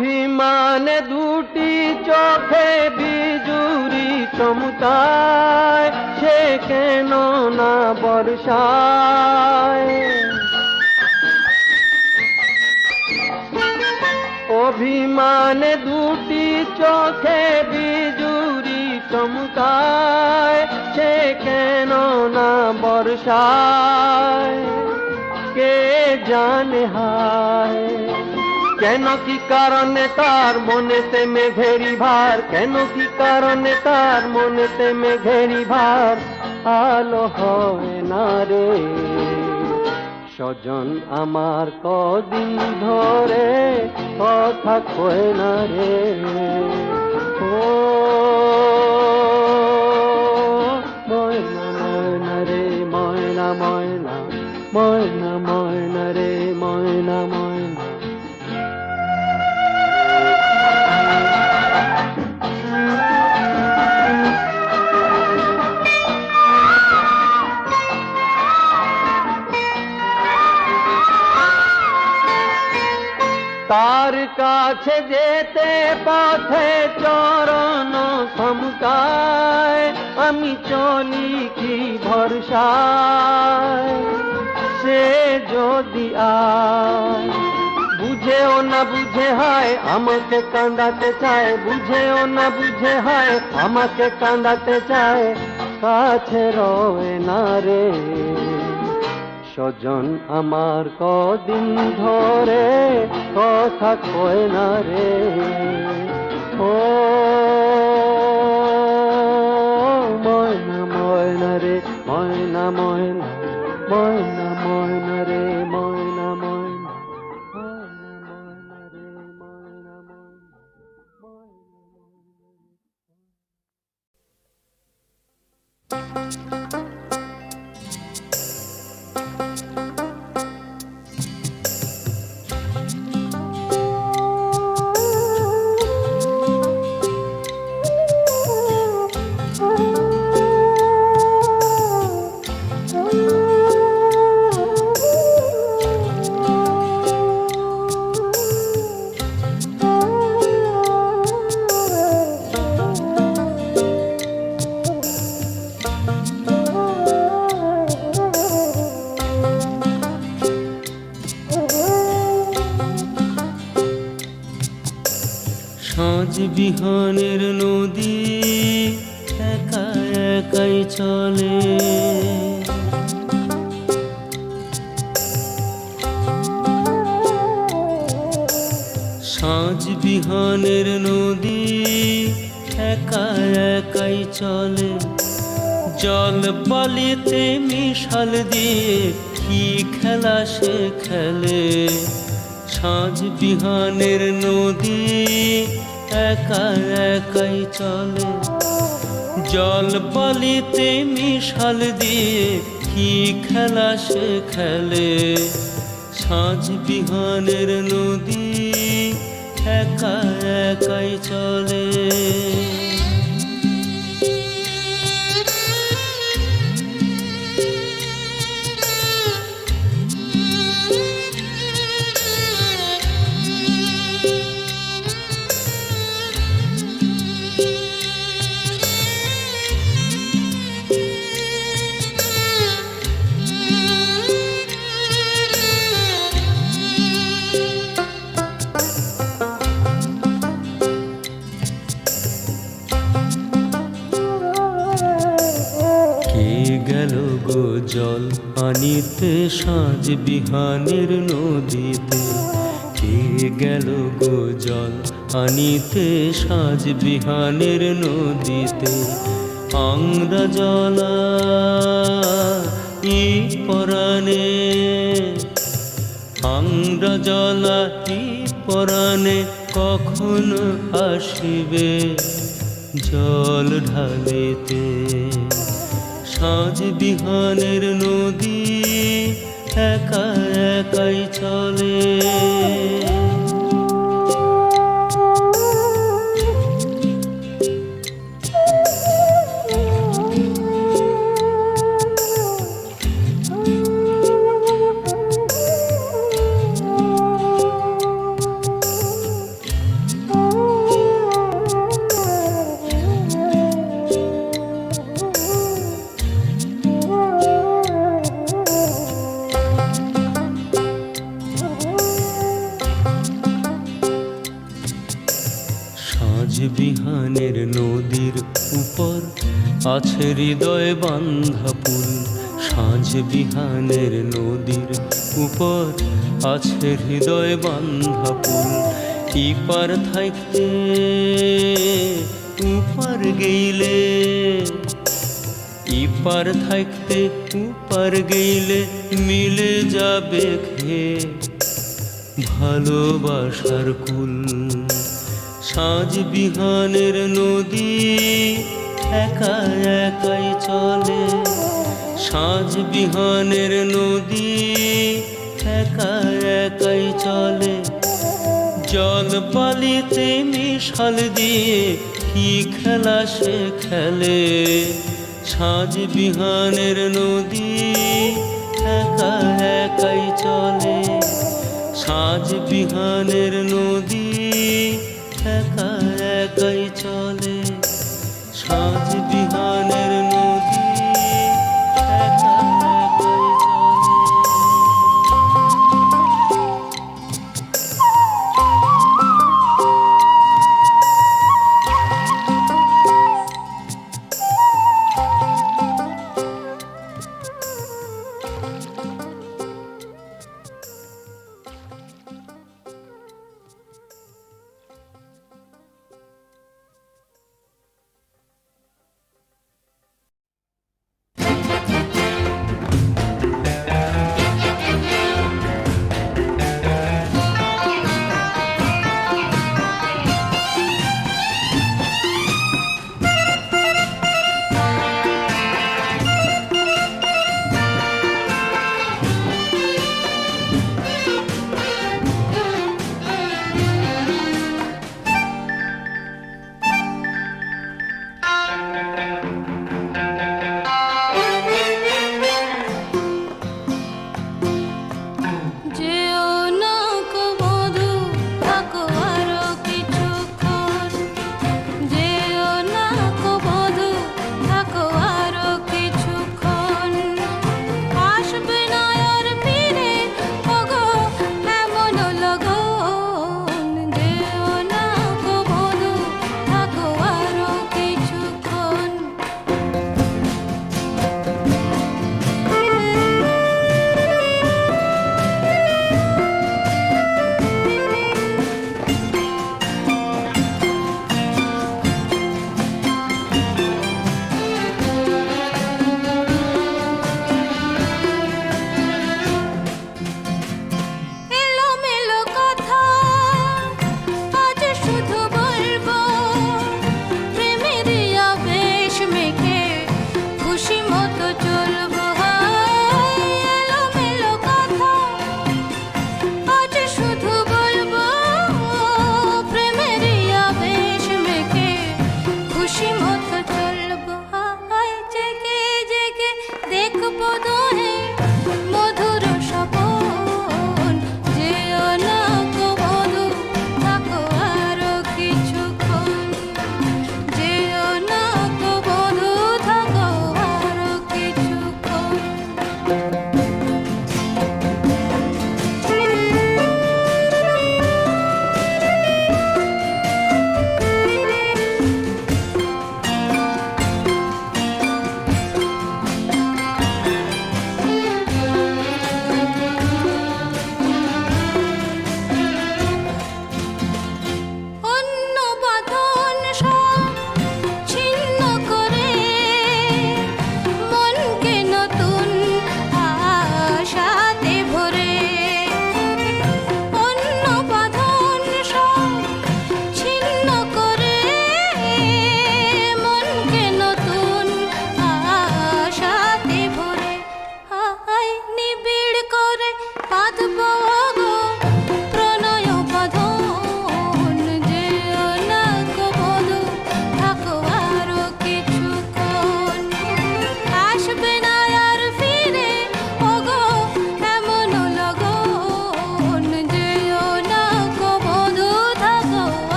অভিমানে দুটি চোখে বিজুরি চমকায় সে কেন না বর্ষায়? অভিমানে দুটি চোখে বিজুরি চমকায় সে কেন না বর্ষায়? কে জানে হায়? কেন কি কারণে তার মনেতে মেঘেরি ভার? কেন কি কারণে তার মনেতে মেঘেরি ভার? আলো হয় না রে। স্বজন আমার কদিন ধরে কথা কয় না রে। ময়না ময়না রে, ময়না ময়না। ময়না ময়না রে, ময়না ময়না। কাছে যেতে পথে চরণ সমকায়, আমি চলি কি ভরসায়? সে যদি আয়, বুঝেও না বুঝে হয়, আমাকে কান্দাতে চায়, বুঝেও না বুঝে হয়, আমাকে কান্দাতে চায়, কাছে রয়ে না রে। স্বজন আমার কদিন ধরে কথা কয় না রে। ও ময়না ময়না রে, ময়না ময়না ময়না ময়না রে, ময়না। সাঁঝ বিহানের নদী একা একাই চলে। সাঁঝ বিহানের নদী একা একাই চলে। জল বালিতে মিশাল দিয়ে কি খেলা সে খেলে। সাঁঝ বিহানের নদী একা একাই চলে। জল বালিতে মিশাল দিয়ে কি খেলা সে খেলে? সাঁঝ বিহানের নদী একা একাই চলে। সাঁঝ বিহানের নদীতে, কে গেল গো জল আনিতে? সাঁঝ বিহানের নদীতে, আংরা জলা ই পরাণে। জলাটি পরাণে কখন আসিবে? জল ঢালিতে সাঁঝ বিহানের নদী একা একাই চলে। আছে হৃদয় বান্ধা পুল ইপার থাকতে উপার গেইলে? ইপার থাকতে উপার গেইলে মিলে যাবে খে ভালোবাসার কুল সাঁঝ বিহানের নদী, একা একাই চলে। সাঁঝ বিহানের নদী একা একাই চলে। জল পালিতে মিশাল দিয়ে কি খেলা সে খেলে। সাঁঝ বিহানের নদী একা একাই চলে। সাঁঝ বিহানের নদী একা একাই চলে।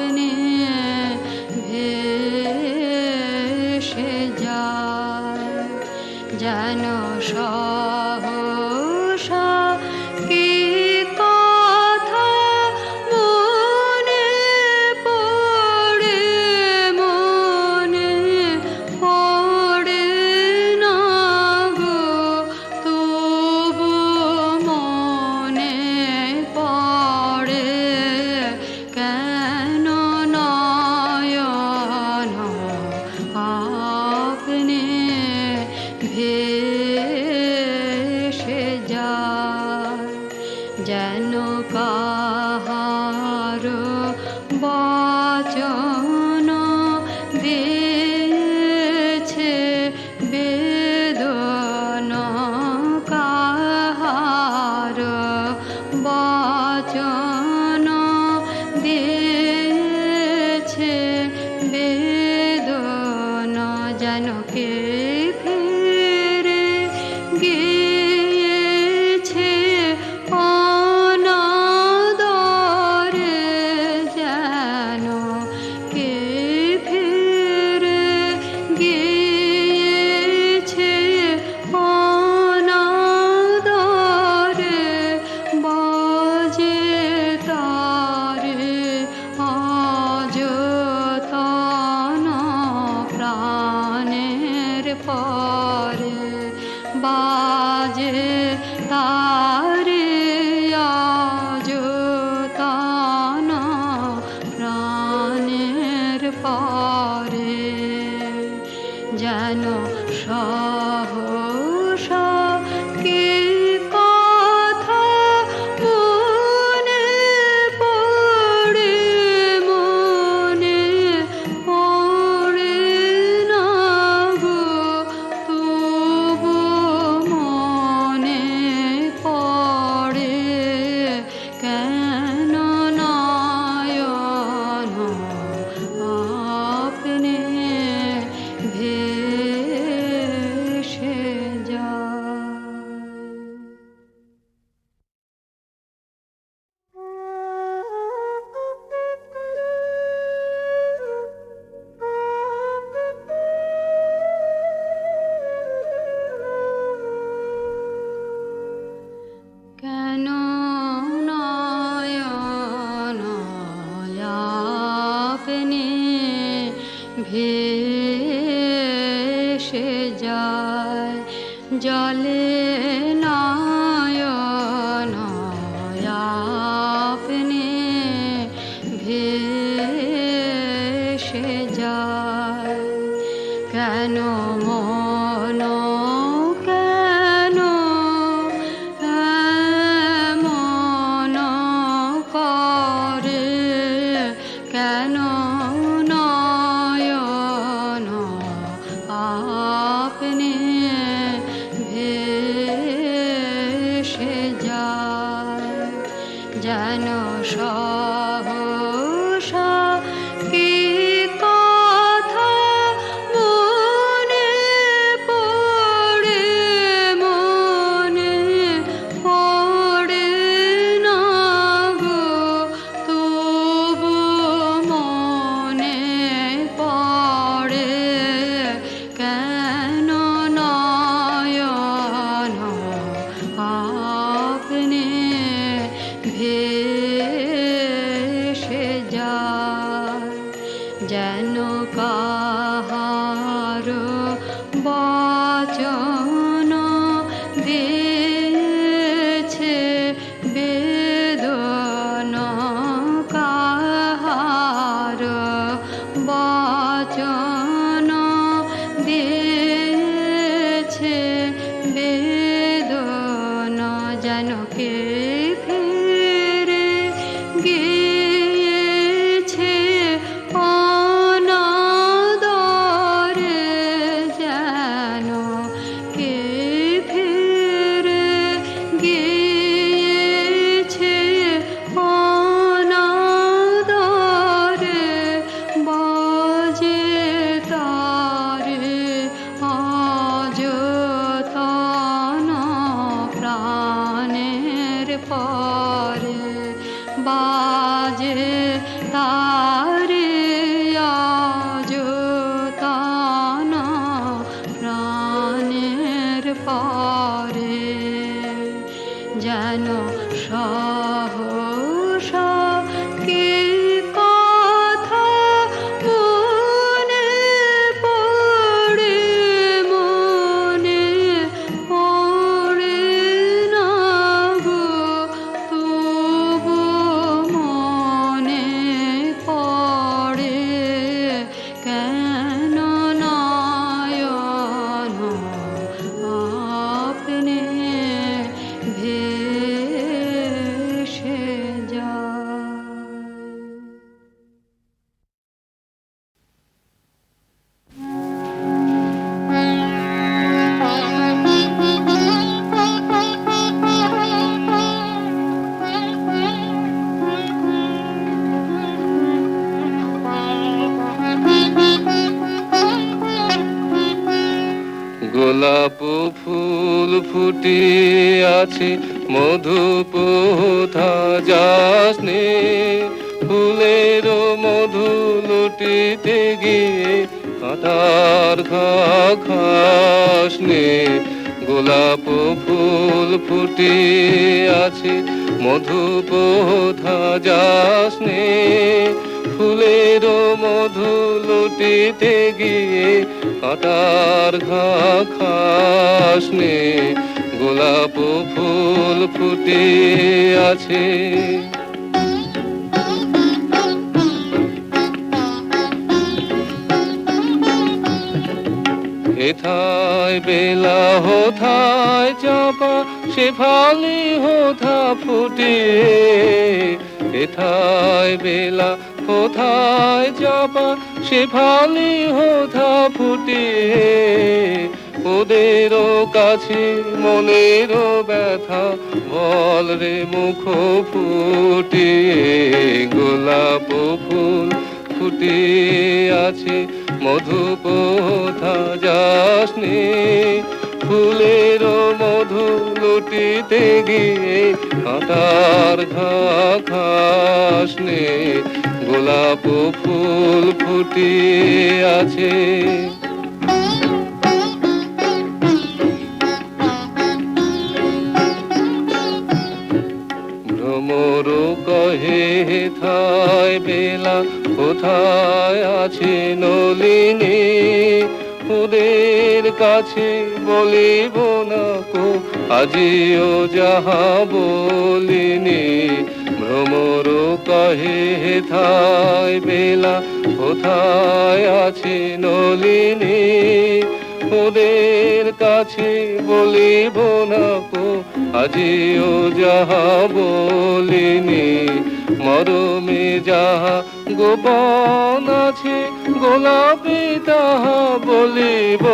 darkness. Ah. ভেসে যায় জলে que পোথা যাসনে ফুলের মধু লুটিতে গিয়ে কাটার ঘা খাসনে গোলাপ ফুল ফুটে আছে। হেথায় বেলা হোথায় চাপা সে ফালি হোথা ফুটে। হেথায় বেলা কোথায় চাপা সে ফালি হোথা ফুটে। ওদেরও কাছে মনেরও ব্যথা বল রে মুখ ফুটে। গোলাপ ফুল ফুটে আছে মধু পোথা যাসনে ফুলের মধু লুটিতে গিয়ে কাঁটার ঘা খাসনে গোলাপ ফুল ফুটে আছে ভ্রমর কহে থায় বেলা, কোথায় আছে নলিনী ওদের কাছে বলিব না কো, আজিও যাহা বলিনি। ভ্রমর কহে থায় বেলা, কোথায় আছে নলিনী? ওদের কাছে বলিব না কো, আজিও যাহা বলিনি। মরমে যাহা গোপন আছে গোলাপি তাহা বলিব।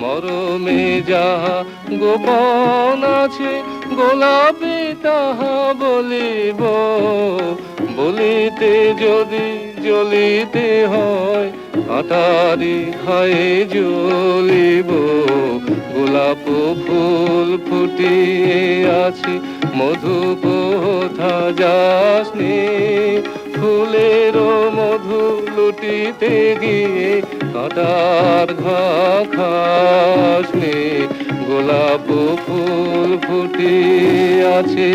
মরমে যাহা গোপন আছে, গোলাপি তাহা বলিব। বলিতে যদি জ্বলিতে হয় কাটারি খায়ে জ্বলিব। গোলাপ ফুল ফুটিয়ে আছে মধু কোথা যাসনি ফুলের মধু লুটিতে গিয়ে কাটার ঘা গোলাপ ফুল ফুটিয়ে আছে